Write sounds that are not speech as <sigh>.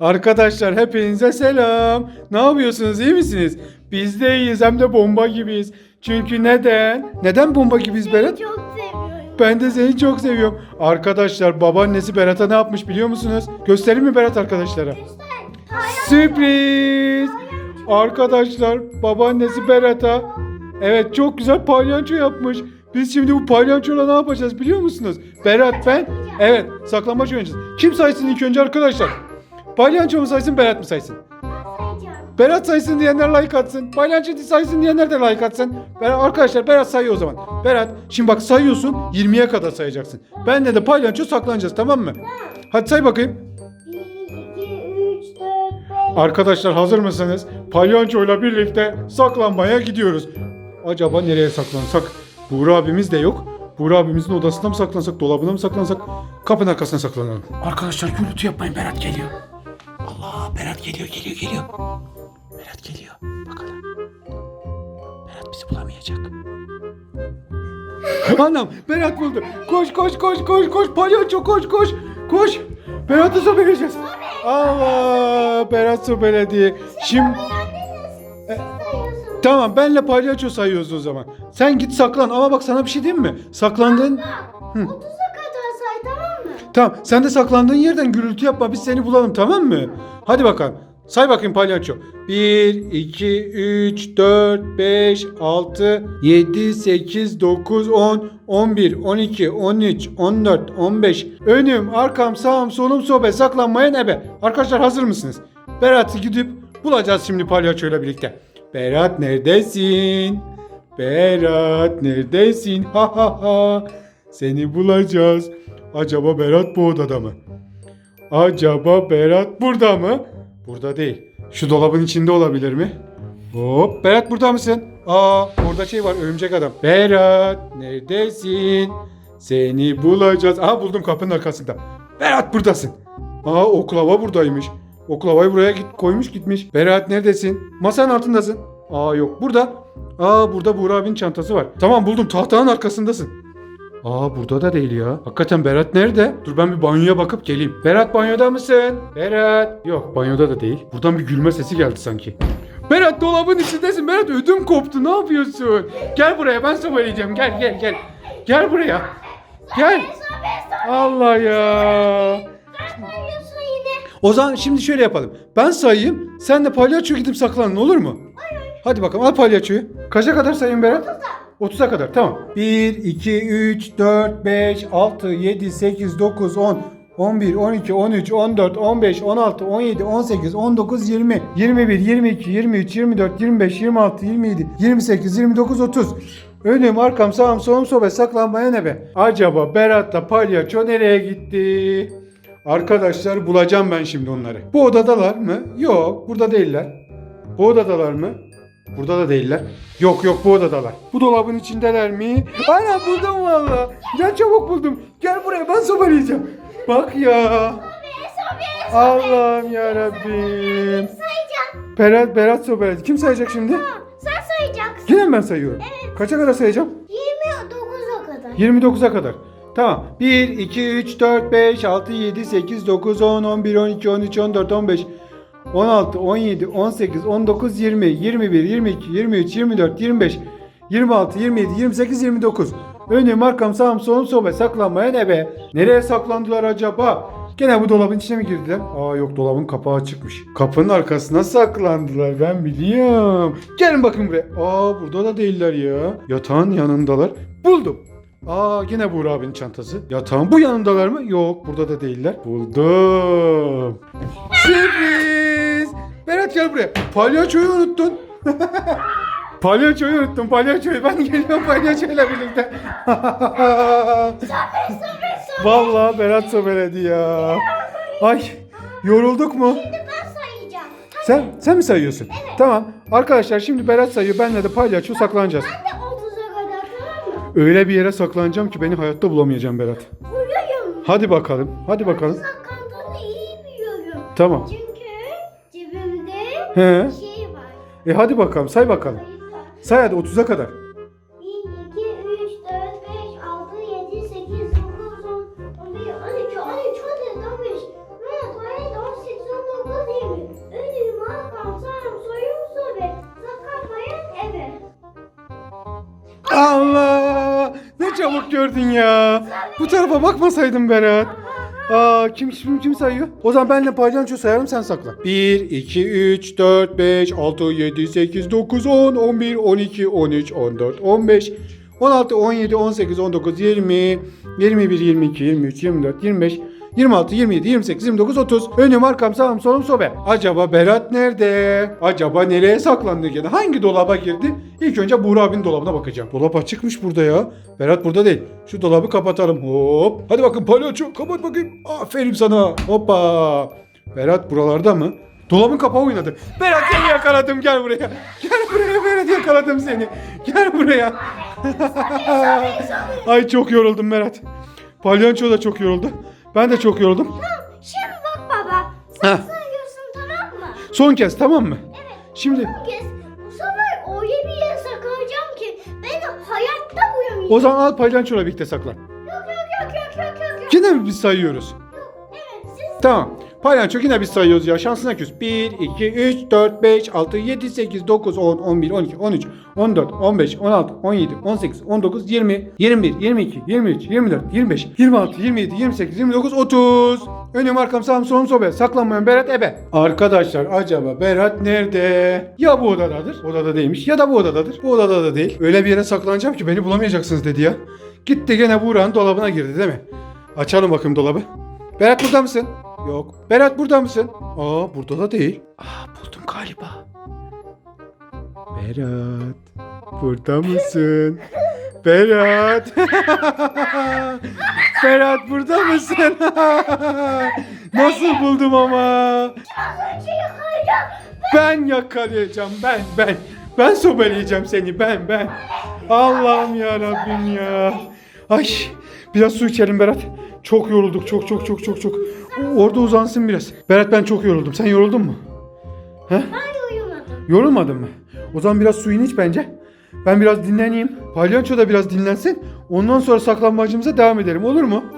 Arkadaşlar hepinize selam. Ne yapıyorsunuz iyi misiniz? Biz de iyiyiz hem de bomba gibiyiz. Çünkü neden? Neden bomba gibiyiz Berat? Çok seviyorum. Ben de seni çok seviyorum. Arkadaşlar babaannesi Berat'a ne yapmış biliyor musunuz? Göstereyim mi Berat arkadaşlara? Sürpriz! Arkadaşlar babaannesi Berat'a evet çok güzel palyaço yapmış. Biz şimdi bu palyaçoyla ne yapacağız biliyor musunuz? Berat ben evet saklambaç oynayacağız. Kim saysın ilk önce arkadaşlar? Palyaço mu saysın Berat mı saysın? Berat saysın diyenler like atsın. Palyaço saysın diyenler de like atsın. Berat, arkadaşlar Berat sayıyor o zaman. Berat şimdi bak sayıyorsun 20'ye kadar sayacaksın. Ben de de palyaço saklanacağız tamam mı? Hadi say bakayım. 1, 2, 3, 4, 5. Arkadaşlar hazır mısınız? Palyaçoyla birlikte saklanmaya gidiyoruz. Acaba nereye saklansak? Buğra abimiz de yok. Buğra abimizin odasında mı saklansak, dolabına mı saklansak, kapının arkasına saklanalım. Arkadaşlar gürültü yapmayın Berat geliyor. Allah Berat geliyor geliyor geliyor. Berat geliyor. Bakalım. Berat bizi bulamayacak. <laughs> Anam Berat buldu. Koş koş koş koş koş palyaço koş koş koş. Berat'ı sobeleyeceğiz. Allah Berat sobeledi. Şimdi Sayıyorsun. tamam benle palyaço sayıyoruz o zaman. Sen git saklan ama bak sana bir şey diyeyim mi? Saklandığın 30'a kadar say tamam sen de saklandığın yerden gürültü yapma biz seni bulalım tamam mı? Hadi bakalım. Say bakayım palyaço. 1, 2, 3, 4, 5, 6, 7, 8, 9, 10, 11, 12, 13, 14, 15. Önüm, arkam, sağım, solum, sobe, saklanmaya ebe. Arkadaşlar hazır mısınız? Berat'ı gidip bulacağız şimdi palyaçoyla birlikte. Berat neredesin? Berat neredesin? Ha ha ha. Seni bulacağız. Acaba Berat bu odada mı? Acaba Berat burada mı? Burada değil. Şu dolabın içinde olabilir mi? Hop Berat burada mısın? Aa orada şey var örümcek adam. Berat neredesin? Seni bulacağız. Aha buldum kapının arkasında. Berat buradasın. Aa oklava buradaymış. Oklavayı buraya git, koymuş gitmiş. Berat neredesin? Masanın altındasın. Aa yok burada. Aa burada Buğra abinin çantası var. Tamam buldum tahtanın arkasındasın. Aa burada da değil ya. Hakikaten Berat nerede? Dur ben bir banyoya bakıp geleyim. Berat banyoda mısın? Berat. Yok banyoda da değil. Buradan bir gülme sesi geldi sanki. Berat dolabın içindesin. Berat ödüm koptu. Ne yapıyorsun? Gel buraya ben söyleyeceğim. Gel gel gel. Gel buraya. Gel. Allah ya. O zaman şimdi şöyle yapalım. Ben sayayım. Sen de palyaço gidip saklanın olur mu? Hadi bakalım al palyaçoyu. Kaça kadar sayayım Berat? 30'a kadar tamam. 1, 2, 3, 4, 5, 6, 7, 8, 9, 10, 11, 12, 13, 14, 15, 16, 17, 18, 19, 20, 21, 22, 23, 24, 25, 26, 27, 28, 29, 30. Önüm, arkam, sağım, solum, sobe, saklanmaya ne be? Acaba Berat'la palyaço nereye gitti? Arkadaşlar bulacağım ben şimdi onları. Bu odadalar mı? Yok, burada değiller. Bu odadalar mı? Burada da değiller. Yok yok bu odadalar. Bu dolabın içindeler mi? Ana buldum valla. Ya çabuk buldum. Gel buraya ben sobaleyeceğim. Bak ya. Allah'ım ya Rabbim. Sayacağım. Berat Berat sobeledi. Kim sayacak şimdi? Sen sayacaksın. Yine mi ben sayıyorum? Kaça kadar sayacağım? 29'a kadar. 29'a kadar. Tamam. 1, 2, 3, 4, 5, 6, 7, 8, 9, 10, 11, 12, 13, 14, 15, 16, 17, 18, 19, 20, 21, 22, 23, 24, 25, 26, 27, 28, 29. Önüm, arkam, sağım, solum, sobe. Saklanmaya ne be? Nereye saklandılar acaba? Gene bu dolabın içine mi girdiler? Aa yok dolabın kapağı açıkmış. Kapının arkasına saklandılar ben biliyorum. Gelin bakın buraya. Aa burada da değiller ya. Yatağın yanındalar. Buldum. Aa yine Buğra abinin çantası. Yatağın bu yanındalar mı? Yok burada da değiller. Buldum. Sürpriz. Berat gel buraya. Palyaçoyu unuttun. <laughs> palyaçoyu unuttun palyaçoyu. Ben geliyorum palyaçoyla birlikte. <laughs> Vallahi Berat sobeledi ya. Ay yorulduk mu? Şimdi ben sayacağım. Sen sen mi sayıyorsun? Tamam. Arkadaşlar şimdi Berat sayıyor. Benle de palyaço saklanacağız. Ben de 30'a kadar tamam mı? Öyle bir yere saklanacağım ki beni hayatta bulamayacağım Berat. Vuruyorum. Hadi bakalım. Hadi bakalım. Saklandığını iyi biliyorum. Tamam. Çünkü He. bir şey var. E hadi bakalım say bakalım. Say hadi 30'a kadar. 1, 2, 3, 4, 5, 6, 7, 8, 9, 10, 11, 12, 13, 14, 15, 16, 17, 18, 19, 20, 21, 22, 23, 24, 25, 26, 27, 28, 29, 30, 31, 32, 33, 34, Allah! Ne çabuk gördün ya. Bu tarafa bakmasaydın Berat. Aa kim kim kim sayıyor? O zaman benle palyaço sayarım sen sakla. 1 2 3 4 5 6 7 8 9 10 11 12 13 14 15 16 17 18 19 20 21 22 23 24 25 26, 27, 28, 29, 30. Önüm, arkam, sağım, solum, sobe. Acaba Berat nerede? Acaba nereye saklandı gene? Hangi dolaba girdi? İlk önce Buğra abinin dolabına bakacağım. Dolap açıkmış burada ya. Berat burada değil. Şu dolabı kapatalım. Hop. Hadi bakın palyaço kapat bakayım. Aferin sana. Hoppa. Berat buralarda mı? Dolabın kapağı oynadı. Berat seni yakaladım gel buraya. Gel buraya Berat yakaladım seni. Gel buraya. <laughs> Ay çok yoruldum Berat. Palyaço da çok yoruldu. Ben de çok yoruldum. Şimdi bak baba. Sen Heh. sayıyorsun tamam mı? Son kez tamam mı? Evet. Şimdi Son kez bu sefer öyle bir yere saklayacağım ki ben hayatta uyamayacağım. o zaman al palyaçoyla birlikte saklan. Yok yok yok yok yok yok yok. Yine mi biz sayıyoruz? Evet siz Tamam. Palyaço yine biz sayıyoruz ya. Şansına küs. 1, 2, 3, 4, 5, 6, 7, 8, 9, 10, 11, 12, 13, 14, 15, 16, 17, 18, 19, 20, 21, 22, 23, 24, 25, 26, 27, 28, 29, 30. Önüm arkam sağım solum sobe. Saklanmayan Berat ebe. Arkadaşlar acaba Berat nerede? Ya bu odadadır. Odada değilmiş. Ya da bu odadadır. Bu odada da değil. Öyle bir yere saklanacağım ki beni bulamayacaksınız dedi ya. Gitti gene Buğra'nın dolabına girdi değil mi? Açalım bakayım dolabı. Berat burada mısın? Yok. Berat burada mısın? Aa burada da değil. Aa buldum galiba. Berat. Burada mısın? <laughs> Berat. <laughs> Berat burada mısın? <laughs> Nasıl buldum ama? Ben yakalayacağım ben ben. Ben sobeleyeceğim seni ben ben. Allah'ım ya Rabbim ya. Ay biraz su içelim Berat. Çok yorulduk çok çok çok çok çok. Orada uzansın biraz. Berat ben çok yoruldum. Sen yoruldun mu? He? Ben uyumadım. Yorulmadın mı? O zaman biraz suyunu iç bence. Ben biraz dinleneyim. Palyaço da biraz dinlensin. Ondan sonra saklanmacımıza devam edelim olur mu?